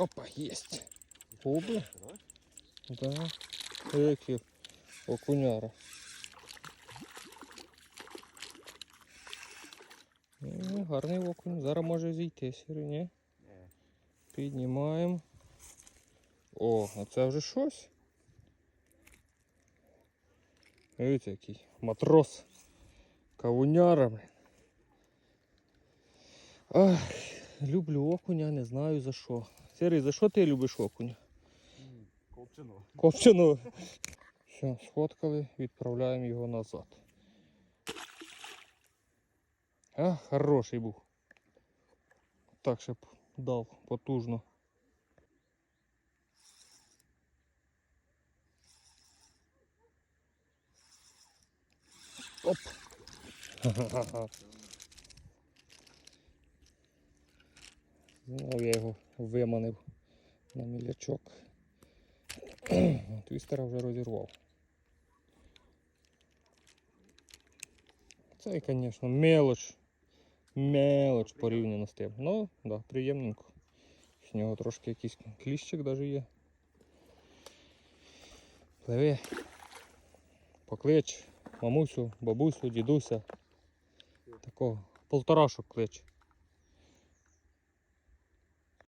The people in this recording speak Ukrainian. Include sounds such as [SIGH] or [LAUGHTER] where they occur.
Опа. Губи? Давай. Да. Які окуняра. Ну, гарний окунь. Зараз може зійти сірий? Ні. Піднімаємо. О, а це вже щось. Дивіться, який матрос. Кавуняра, блін. Ах, люблю окуня, не знаю за що. Сірий, за що ти любиш окуня? М, Копчено. Копчену. Все, сфоткали, відправляємо його назад. А, хороший був. Так, щоб дав потужно. Оп. Ха-ха-ха. Знову я його виманив на мілячок. [CLEARS THROAT] Твістера вже розірвав. Це, звісно, мелоч. Мелоч порівняно з тим. Ну, да, приємненько. З нього трошки якийсь кліщик навіть є. Пливи. Поклич мамусю, бабусю, дідуся. Такого полторашок клич.